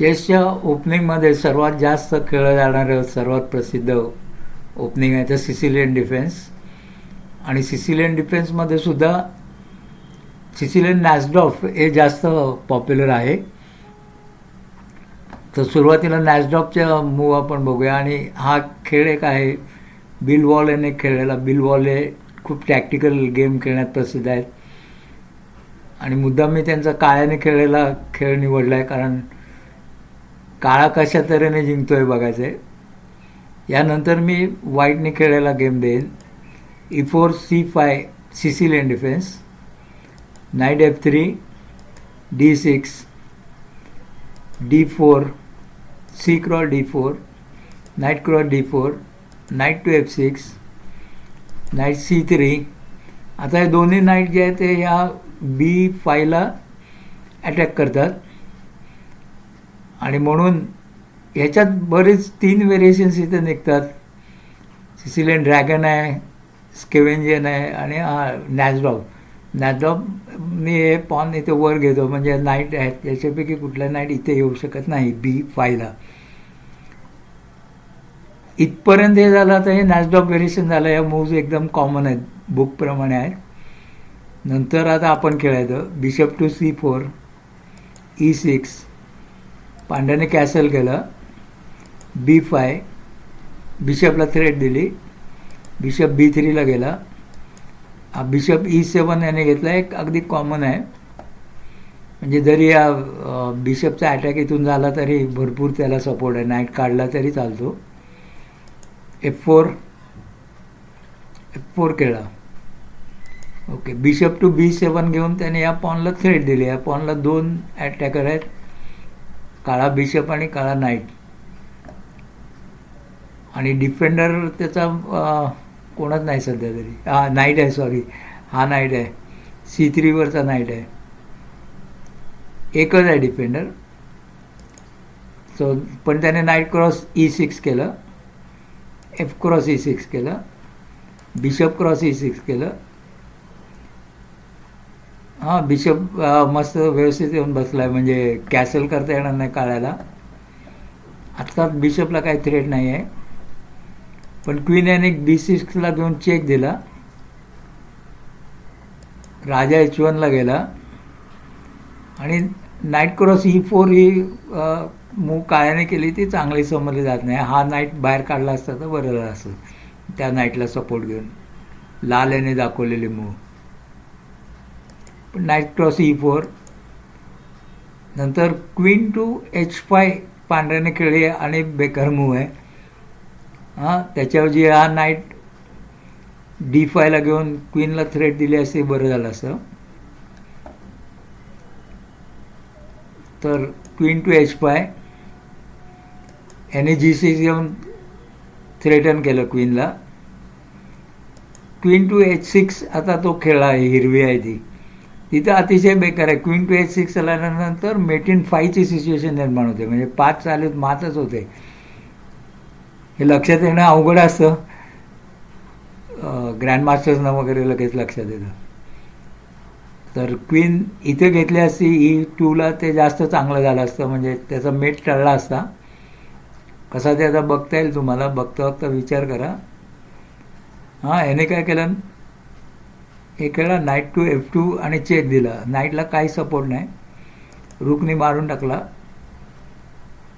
चेसच्या ओपनिंगमध्ये सर्वात जास्त खेळलं जाणारं सर्वात प्रसिद्ध ओपनिंग आहे तर सिसिलियन डिफेन्स. आणि सिसिलियन डिफेन्समध्ये सुद्धा सिसिलियन नॅसडॉफ हे जास्त पॉप्युलर आहे. तर सुरुवातीला नॅसडॉफच्या मूव आपण बघूया. आणि हा खेळ एक आहे. बिल वॉल याने खेळलेला. बिल वॉल हे खूप टॅक्टिकल गेम खेळण्यात प्रसिद्ध आहेत. आणि मुद्दाम मी त्यांचा काळ्याने खेळलेला खेळ निवडला आहे कारण काळा कशा तऱ्हेने जिंकतो आहे बघायचं आहे यानंतर मी व्हाईटने खेळायला गेम देईन E four C five Sicilian defence knight F three D six D four C cross D four knight cross D four knight to F six knight C three आता हे दोन्ही नाईट जे आहेत ते ह्या बी फायला अटॅक करतात. आणि म्हणून ह्याच्यात बरेच तीन व्हेरिएशन्स इथे निघतात. सिसिलियन ड्रॅगन आहे स्केवेंजन आहे आणि हा नॅझडॉप मी हे पॉन इथे वर घेतो. म्हणजे नाईट आहेत. याच्यापैकी कुठल्या नाईट इथे येऊ शकत नाही बी फायला इथपर्यंत हे झालं आता हे नॅझडॉप व्हेरिएशन झालं. या मूव्ज एकदम कॉमन आहेत. बुकप्रमाणे आहेत. नंतर आता आपण खेळायचं. Bishop to C four E six पांड्याने castle केलं. बी फाय बिशपला थ्रेट दिली. बिशप बी थ्रीला गेला. हा बिशप ई सेवन याने घेतला एक अगदी कॉमन आहे. म्हणजे जरी या बिशपचा अटॅक इथून झाला तरी भरपूर त्याला सपोर्ट आहे. नाईट काढला तरी चालतो. एफ फोर एफ फोर केला. Okay bishop to B seven घेऊन त्याने या पॉनला थ्रेट दिली. या पॉनला दोन अटॅकर आहेत. काळा बिशप आणि काळा नाईट आणि डिफेंडर त्याचा कोणच नाही सध्या तरी. हा नाईट आहे सॉरी हा नाईट आहे. सी थ्रीवरचा नाईट आहे. एकच आहे डिफेंडर सो पण त्याने नाईट क्रॉस ई सिक्स केलं. एफ क्रॉस ई सिक्स केलं. बिशप क्रॉस ई सिक्स केलं. हां बिशप मस्त व्यवस्थित येऊन बसला आहे म्हणजे कॅसल करता येणार नाही काळायला आत्ता बिशपला काही थ्रेट नाही आहे पण क्वीन याने बी सिक्सला घेऊन चेक दिला. राजा एच वनला गेला. आणि नाईट क्रॉस e ही फोर ही मूव काळ्याने केली ती चांगली समजली जात नाही. हा नाईट बाहेर काढला असता तर बरं झालं असतं. त्या नाईटला सपोर्ट घेऊन. लाल याने दाखवलेली move knight cross E four. नंतर क्वीन टू एच फाय पांढऱ्याने खेळले आणि बेकार मूव आहे. हां त्याच्याऐवजी हा नाईट डी फायला घेऊन क्वीनला थ्रेट दिली असते बरं झालं असं तर क्वीन टू एच फाय याने जी सी घेऊन थ्रेटन केलं क्वीनला. क्वीन टू एच सिक्स आता तो खेळला आहे हिरवी आहे ती. तिथं अतिशय बेकार आहे. क्वीन टू एच सिक्स आल्यानंतर मेटीन फायची सिच्युएशन निर्माण होते. म्हणजे पाच चालत मातच होते. हे लक्षात येणं अवघड असतं. ग्रँडमास्टर्सनं वगैरे लगेच लक्षात येतं. तर क्वीन इथे घेतली असती. ई e टूला ते जास्त चांगलं झालं असतं. म्हणजे त्याचा मेट टळला असता. कसा ते आता बघता येईल तुम्हाला. बघता बघता विचार करा. हां याने काय केलं? हे केला नाईट टू एफ टू आणि चेक दिला. नाईटला काही सपोर्ट नाही. रुकनी मारून टाकला.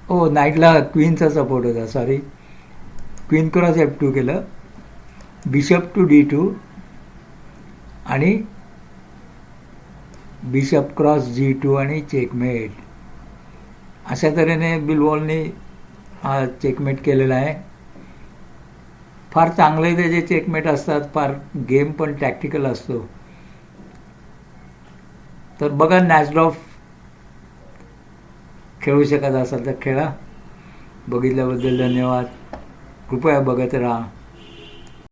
ओ नाईटला क्वीनचा सपोर्ट होता. Sorry queen cross F two केलं. बिशप टू डी टू आणि बिशप क्रॉस जी टू आणि चेकमेट अशा तऱ्हेने बिलवॉलने हा चेकमेट केलेला आहे. फार चांगले त्याचे चेकमेट असतात फार गेम पण टॅक्टिकल असतो. तर बघा नॅचडॉफ खेळू शकत असाल तर खेळा. बघितल्याबद्दल धन्यवाद. कृपया बघत राहा.